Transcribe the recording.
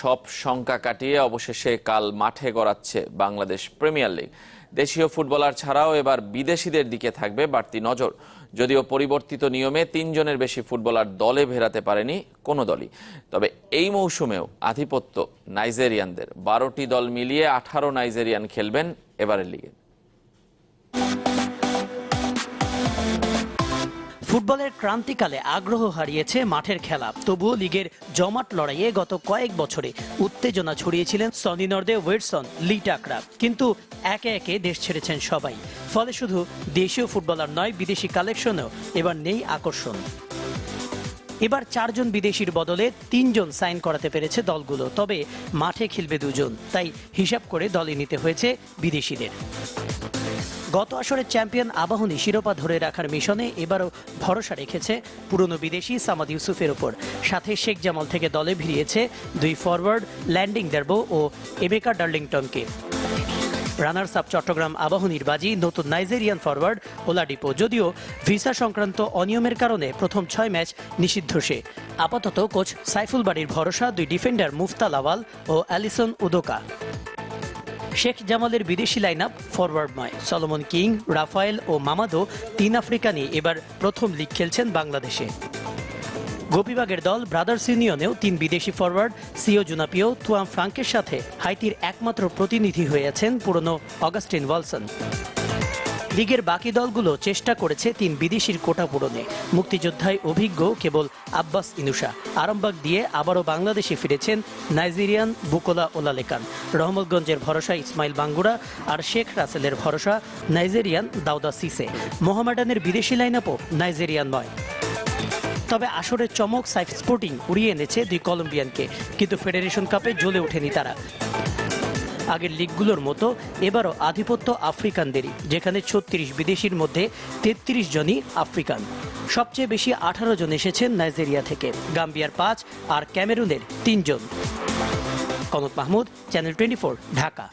সব শঙ্কা কাটিয়ে অবশেষে কাল মাঠে গড়াচ্ছে বাংলাদেশ প্রিমিয়ার লিগ। দেশীয় ফুটবলার ছাড়াও এবার বিদেশিদের দিকে থাকবে বাড়তি নজর। যদিও পরিবর্তিত নিয়মে তিনজনের বেশি ফুটবলার দলে ভেরাতে পারেনি কোনো দলই। তবে এই মৌসুমেও আধিপত্য নাইজেরিয়ানদের। বারোটি দল মিলিয়ে আঠারো নাইজেরিয়ান খেলবেন এবারের লিগে। ফুটবলের ক্রান্তিকালে আগ্রহ হারিয়েছে মাঠের খেলা। তবুও লিগের জমাট লড়াইয়ে গত কয়েক বছরে উত্তেজনা ছড়িয়েছিলেন সনি নর্দে, ওয়েটসন লি টাকরা কিন্তু একে একে দেশ ছেড়েছেন সবাই। ফলে শুধু দেশীয় ফুটবলার নয়, বিদেশি কালেকশনেও এবার নেই আকর্ষণ। এবার চারজন বিদেশির বদলে তিনজন সাইন করাতে পেরেছে দলগুলো। তবে মাঠে খেলবে দুজন। তাই হিসাব করে দলে নিতে হয়েছে বিদেশিদের। গত আসরের চ্যাম্পিয়ন আবাহনী শিরোপা ধরে রাখার মিশনে এবারও ভরসা রেখেছে পুরনো বিদেশি সামাদ ইউসুফের ওপর সাথে শেখ জামাল থেকে দলে ভিড়িয়েছে দুই ফরওয়ার্ড, ল্যান্ডিং দেরবো ও এবেকা ডার্লিংটনকে। রানার্স আপ চট্টগ্রাম আবাহনীর বাজি নতুন নাইজেরিয়ান ফরওয়ার্ড ওলাডিপো। যদিও ভিসা সংক্রান্ত অনিয়মের কারণে প্রথম ছয় ম্যাচ নিষিদ্ধ সে। আপাতত কোচ সাইফুল বাড়ির ভরসা দুই ডিফেন্ডার মুফতা লাওয়াল ও অ্যালিসন উদোকা। শেখ জামালের বিদেশি লাইন আপ ফরওয়ার্ডময় সলমন কিং রাফায়েল ও মামাদো তিন আফ্রিকানি এবার প্রথম লিগ খেলছেন বাংলাদেশে। গোপীবাগের দল ব্রাদার্স ইউনিয়নেও তিন বিদেশি ফরওয়ার্ড সিও জুনাপিও তুয়াম ফ্রাঙ্কের সাথে হাইতির একমাত্র প্রতিনিধি হয়েছেন পুরনো অগাস্টিন ওয়ালসন লিগের বাকি দলগুলো চেষ্টা করেছে তিন বিদেশির কোটা পূরণে। মুক্তিযোদ্ধায় অভিজ্ঞ কেবল আব্বাস ইনুসা। আরামবাগ দিয়ে আবারও বাংলাদেশে ফিরেছেন নাইজেরিয়ান বুকোলা ওলালেকান। রহমতগঞ্জের ভরসা ইসমাইল বাঙ্গুরা আর শেখ রাসেলের ভরসা নাইজেরিয়ান দাউদা সিসে। মোহামেডানের বিদেশি লাইনআপও নাইজেরিয়ান নয়। তবে আসরের চমক সাইফ স্পোর্টিং উড়িয়ে এনেছে দুই কলম্বিয়ানকে। কিন্তু ফেডারেশন কাপে জ্বলে ওঠেনি তারা। আগের লিগগুলোর মতো এবারও আধিপত্য আফ্রিকানদেরই, যেখানে ছত্রিশ বিদেশির মধ্যে তেত্রিশ জনই আফ্রিকান। সবচেয়ে বেশি আঠারো জন এসেছেন নাইজেরিয়া থেকে, গাম্বিয়ার পাঁচ আর ক্যামেরুনের তিনজন। Kanak Mahmud, channel twenty Dhaka.